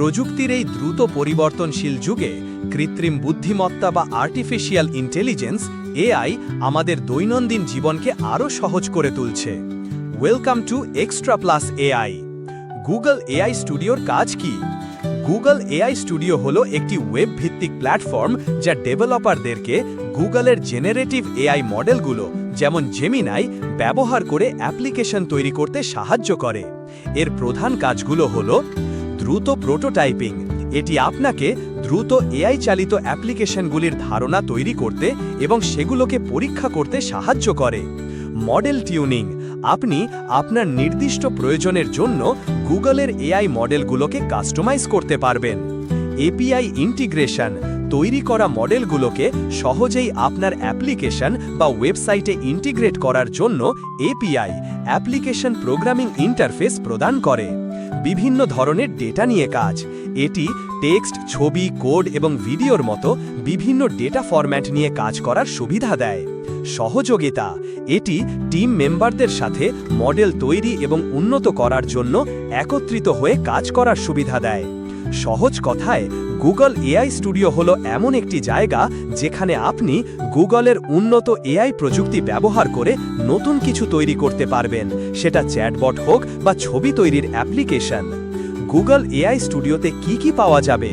প্রযুক্তির এই দ্রুত পরিবর্তনশীল যুগে কৃত্রিম বুদ্ধিমত্তা বা আর্টিফিশিয়াল ইন্টেলিজেন্স এআই আমাদের দৈনন্দিন জীবনকে আরও সহজ করে তুলছে। Welcome to extra plus AI Google AI স্টুডিওর কাজ কি? গুগল এআই স্টুডিও হলো একটি ওয়েব ভিত্তিক প্ল্যাটফর্ম যা ডেভেলপারদেরকে গুগলের জেনারেটিভ এআই মডেলগুলো যেমন জেমিনাই ব্যবহার করে অ্যাপ্লিকেশন তৈরি করতে সাহায্য করে। এর প্রধান কাজগুলো হলো দ্রুত প্রোটোটাইপিং। এটি আপনাকে দ্রুত এআই চালিত অ্যাপ্লিকেশনগুলির ধারণা তৈরি করতে এবং সেগুলোকে পরীক্ষা করতে সাহায্য করে। Model tuning. আপনি আপনার নির্দিষ্ট প্রয়োজনের জন্য গুগলের এআই মডেলগুলোকে কাস্টমাইজ করতে পারবেন। API integration. তৈরি করা মডেলগুলোকে সহজেই আপনার অ্যাপ্লিকেশন বা ওয়েবসাইটে ইন্টিগ্রেট করার জন্য এপিআই অ্যাপ্লিকেশন প্রোগ্রামিং ইন্টারফেস প্রদান করে। বিভিন্ন ধরনের ডেটা নিয়ে কাজ। এটি টেক্সট, ছবি, কোড এবং ভিডিওর মতো বিভিন্ন ডেটা ফরম্যাট নিয়ে কাজ করার সুবিধা দেয়। সহযোগিতা, এটি টিম মেম্বারদের সাথে মডেল তৈরি এবং উন্নত করার জন্য একত্রিত হয়ে কাজ করার সুবিধা দেয়। সহজ কথায় গুগল এআই স্টুডিও হলো এমন একটি জায়গা যেখানে আপনি গুগলের উন্নত এআই প্রযুক্তি ব্যবহার করে নতুন কিছু তৈরি করতে পারবেন। সেটা চ্যাটবট হোক বা ছবি তৈরির অ্যাপ্লিকেশন। গুগল এআই স্টুডিওতে কি কি পাওয়া যাবে?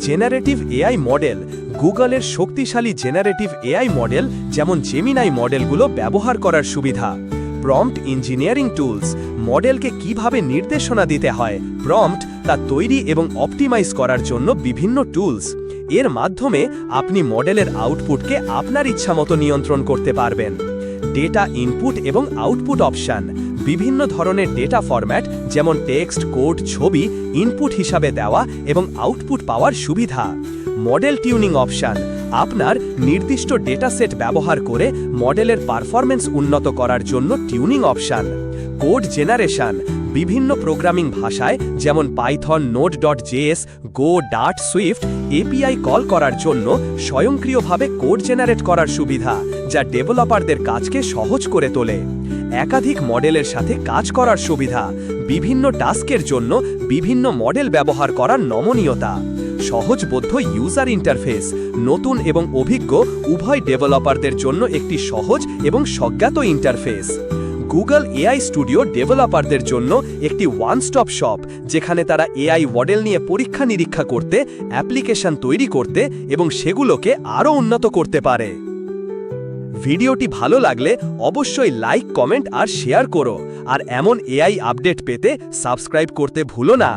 Generative AI model. গুগলের শক্তিশালী জেনারেটিভ এআই মডেল যেমন জেমিনাই মডেলগুলো ব্যবহার করার সুবিধা। Prompt engineering tools. মডেলকে কীভাবে নির্দেশনা দিতে হয়? প্রম্পট তা তৈরি এবং অপটিমাইজ করার জন্য বিভিন্ন টুলস। এর মাধ্যমে আপনি মডেলের আউটপুটকে আপনার ইচ্ছামতো নিয়ন্ত্রণ করতে পারবেন। ডেটা ইনপুট এবং আউটপুট অপশান, বিভিন্ন ধরনের ডেটা ফরম্যাট যেমন টেক্সট, কোড, ছবি, ইনপুট হিসাবে দেওয়া এবং আউটপুট পাওয়ার সুবিধা। মডেল টিউনিং অপশন আপনার নির্দিষ্ট ডেটা সেট ব্যবহার করে মডেলের পারফরমেন্স উন্নত করার জন্য টিউনিং অপশন, কোড জেনারেশন, বিভিন্ন প্রোগ্রামিং ভাষায় যেমন Python Node dot JS Go, ডাট, Swift API call করার জন্য স্বয়ংক্রিয়ভাবে কোড জেনারেট করার সুবিধা যা ডেভেলপারদের কাজকে সহজ করে তোলে। একাধিক মডেলের সাথে কাজ করার সুবিধা, বিভিন্ন টাস্কের জন্য বিভিন্ন মডেল ব্যবহার করার নমনীয়তা। সহজবোধ্য ইউজার ইন্টারফেস নতুন এবং অভিজ্ঞ উভয় ডেভেলপারদের জন্য একটি সহজ এবং স্বজ্ঞাত ইন্টারফেস গুগল এআই স্টুডিও ডেভেলপারদের জন্য একটি ওয়ান স্টপ শপ যেখানে তারা এআই মডেল নিয়ে পরীক্ষা নিরীক্ষা করতে অ্যাপ্লিকেশন তৈরি করতে এবং সেগুলোকে আরও উন্নত করতে পারে। ভিডিওটি ভালো লাগলে অবশ্যই লাইক কমেন্ট আর শেয়ার করো, আর এমন এআই আপডেট পেতে সাবস্ক্রাইব করতে ভুলো না।